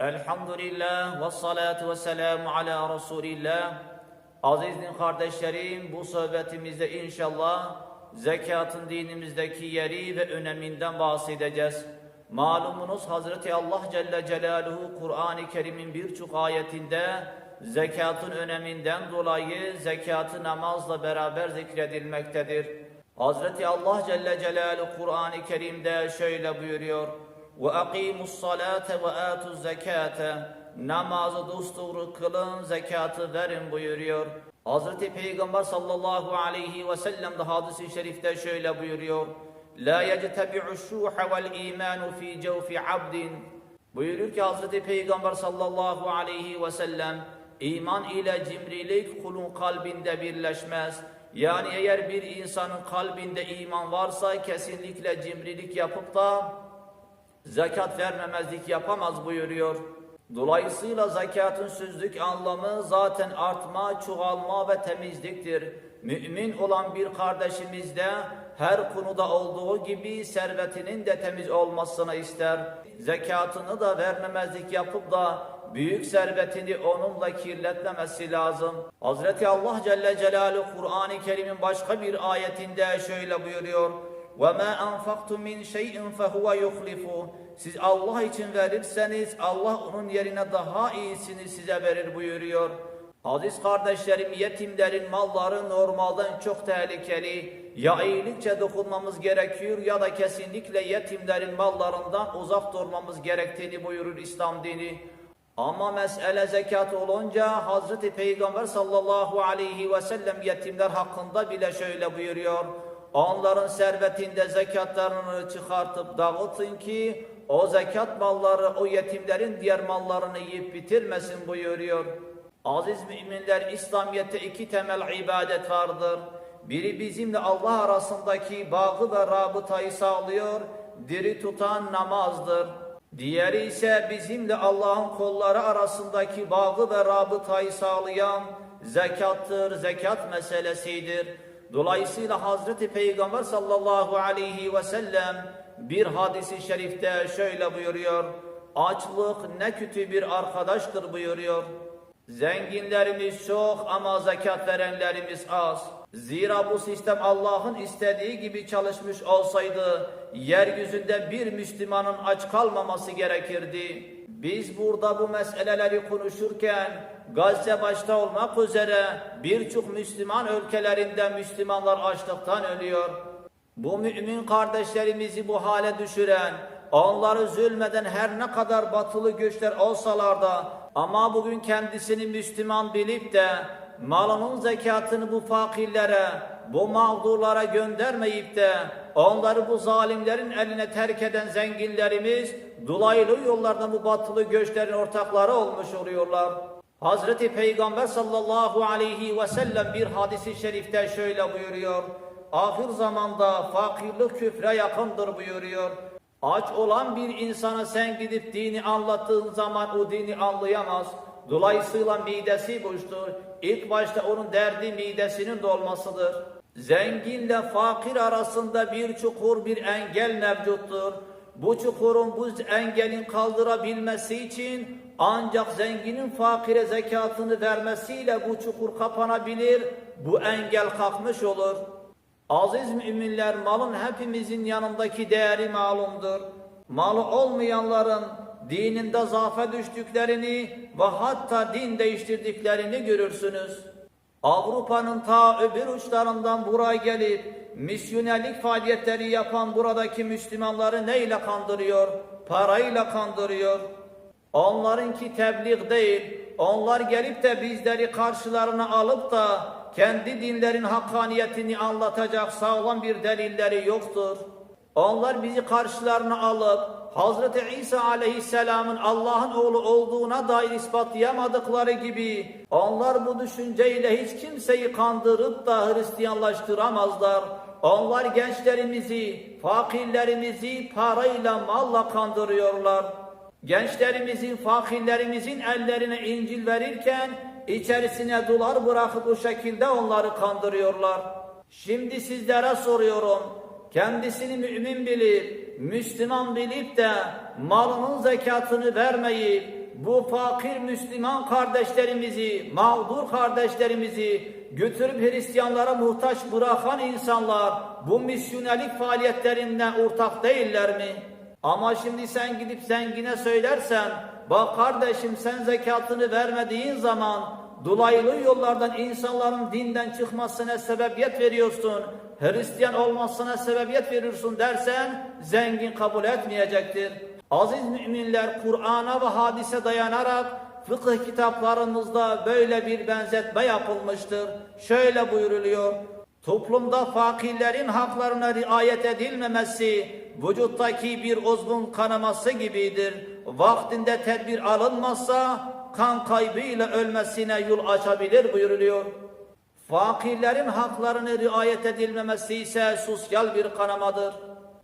Elhamdülillah ve salatu ve selamu ala Resulillah. Aziz din kardeşlerim bu sohbetimizde inşallah zekatın dinimizdeki yeri ve öneminden bahsedeceğiz. Malumunuz Hazreti Allah Celle Celaluhu Kur'an-ı Kerim'in birçok ayetinde zekatın öneminden dolayı zekatı namazla beraber zikredilmektedir. Hazreti Allah Celle Celaluhu Kur'an-ı Kerim'de şöyle buyuruyor. Ve akimus salate ve atuz zekate. Namazı dusturu kılın, zekatı verin buyuruyor. Hazreti Peygamber sallallahu aleyhi ve sellem de hadis-i şerifte şöyle buyuruyor. La yectebi'u şuha vel imanu fi cevfi abdin. Buyurur ki Hazreti Peygamber sallallahu aleyhi ve sellem iman ile cimrilik kulun kalbinde birleşmez. Yani eğer bir insanın kalbinde iman varsa kesinlikle cimrilik yapıp da zekat vermemezlik yapamaz buyuruyor. Dolayısıyla zekatın sözlük anlamı zaten artma, çoğalma ve temizliktir. Mümin olan bir kardeşimiz de her konuda olduğu gibi servetinin de temiz olmasını ister. Zekatını da vermemezlik yapıp da büyük servetini onunla kirletmemesi lazım. Hazreti Allah Celle Celaluhu Kur'an-ı Kerim'in başka bir ayetinde şöyle buyuruyor. وَمَا أَنْفَقْتُ مِنْ شَيْءٍ فَهُوَ يُخْلِفُهُ siz Allah için verirseniz Allah onun yerine daha iyisini size verir buyuruyor. Aziz kardeşlerim yetimlerin malları normalden çok tehlikeli. Ya iyilikçe dokunmamız gerekiyor ya da kesinlikle yetimlerin mallarından uzak durmamız gerektiğini buyurur İslam dini. Ama mesele zekat olunca Hazreti Peygamber sallallahu aleyhi ve sellem yetimler hakkında bile şöyle buyuruyor. Onların servetinde zekatlarını çıkartıp dağıtın ki o zekat malları o yetimlerin diğer mallarını yiyip bitirmesin buyuruyor. Aziz müminler İslamiyet'te iki temel ibadet vardır. Biri bizimle Allah arasındaki bağı ve rabıtayı sağlıyor, diri tutan namazdır. Diğeri ise bizimle Allah'ın kolları arasındaki bağı ve rabıtayı sağlayan zekattır, zekat meselesidir. Dolayısıyla Hazreti Peygamber sallallahu aleyhi ve sellem bir hadisi şerifte şöyle buyuruyor. Açlık ne kötü bir arkadaştır buyuruyor. Zenginlerimiz çok ama zekat verenlerimiz az. Zira bu sistem Allah'ın istediği gibi çalışmış olsaydı yeryüzünde bir Müslümanın aç kalmaması gerekirdi. Biz burada bu meseleleri konuşurken Gazze başta olmak üzere birçok Müslüman ülkelerinde Müslümanlar açlıktan ölüyor. Bu mümin kardeşlerimizi bu hale düşüren, onları zulmeden her ne kadar batılı güçler olsalar da ama bugün kendisini Müslüman bilip de malının zekatını bu fakirlere, bu mağdurlara göndermeyip de onları bu zalimlerin eline terk eden zenginlerimiz dolaylı yollarda bu batılı göçlerin ortakları olmuş oluyorlar. Hazreti Peygamber sallallahu aleyhi ve sellem bir hadisi şerifte şöyle buyuruyor. Ahir zamanda fakirlik küfre yakındır buyuruyor. Aç olan bir insana sen gidip dini anlattığın zaman o dini anlayamaz. Dolayısıyla midesi boştur. İlk başta onun derdi midesinin dolmasıdır. Zenginle fakir arasında bir çukur bir engel mevcuttur. Bu çukurun bu engelin kaldırabilmesi için ancak zenginin fakire zekatını vermesiyle bu çukur kapanabilir, bu engel kalkmış olur. Aziz müminler malın hepimizin yanındaki değeri malumdur. Malı olmayanların dininde zafa düştüklerini ve hatta din değiştirdiklerini görürsünüz. Avrupa'nın ta öbür uçlarından buraya gelip misyonerlik faaliyetleri yapan buradaki Müslümanları neyle kandırıyor? Parayla kandırıyor. Onlarınki tebliğ değil. Onlar gelip de bizleri karşılarına alıp da kendi dinlerin hakkaniyetini anlatacak sağlam bir delilleri yoktur. Onlar bizi karşılarına alıp Hazreti İsa aleyhisselamın Allah'ın oğlu olduğuna dair ispatlayamadıkları gibi onlar bu düşünceyle hiç kimseyi kandırıp da Hristiyanlaştıramazlar. Onlar gençlerimizi, fakirlerimizi parayla malla kandırıyorlar. Gençlerimizin, fakirlerimizin ellerine İncil verirken içerisine dolar bırakıp bu şekilde onları kandırıyorlar. Şimdi sizlere soruyorum. Kendisini mümin bilip, Müslüman bilip de malının zekatını vermeyip, bu fakir Müslüman kardeşlerimizi, mağdur kardeşlerimizi götürüp Hristiyanlara muhtaç bırakan insanlar bu misyonerlik faaliyetlerinden ortak değiller mi? Ama şimdi sen gidip zengine söylersen, bak kardeşim sen zekatını vermediğin zaman dolaylı yollardan insanların dinden çıkmasına sebebiyet veriyorsun. Hristiyan olmasına sebebiyet veriyorsun dersen zengin kabul etmeyecektir. Aziz müminler Kur'an'a ve hadise dayanarak fıkıh kitaplarımızda böyle bir benzetme yapılmıştır. Şöyle buyuruluyor. Toplumda fakirlerin haklarına riayet edilmemesi vücuttaki bir uzvun kanaması gibidir. Vaktinde tedbir alınmazsa kan kaybıyla ölmesine yol açabilir buyuruluyor. Fakirlerin haklarını riayet edilmemesi ise sosyal bir kanamadır.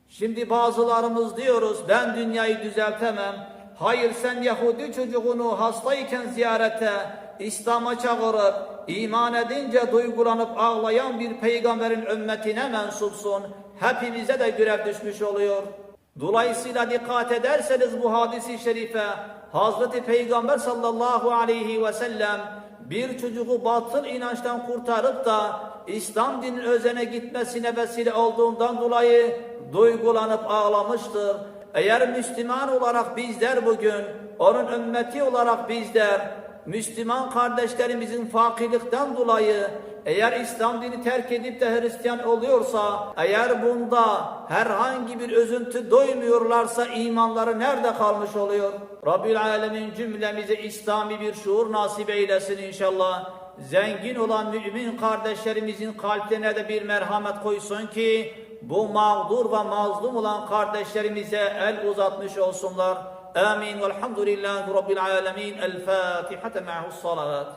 Şimdi bazılarımız diyoruz ben dünyayı düzeltemem. Hayır sen Yahudi çocuğunu hastayken ziyarete, İslam'a çağırıp, iman edince duygulanıp ağlayan bir peygamberin ümmetine mensupsun. Hepimize de görev düşmüş oluyor. Dolayısıyla dikkat ederseniz bu hadisi şerife Hazreti Peygamber sallallahu aleyhi ve sellem bir çocuğu batıl inançtan kurtarıp da İslam dininin özene gitmesine vesile olduğundan dolayı duygulanıp ağlamıştır. Eğer Müslüman olarak bizler bugün, onun ümmeti olarak bizler, Müslüman kardeşlerimizin fakirlikten dolayı eğer İslam dini terk edip de Hristiyan oluyorsa, eğer bunda herhangi bir üzüntü doymuyorlarsa imanları nerede kalmış oluyor? Rabbül Alemin cümlemize İslami bir şuur nasip eylesin inşallah. Zengin olan mümin kardeşlerimizin kalplerine de bir merhamet koysun ki bu mağdur ve mazlum olan kardeşlerimize el uzatmış olsunlar. آمين والحمد لله رب العالمين. الفاتحة معه الصلوات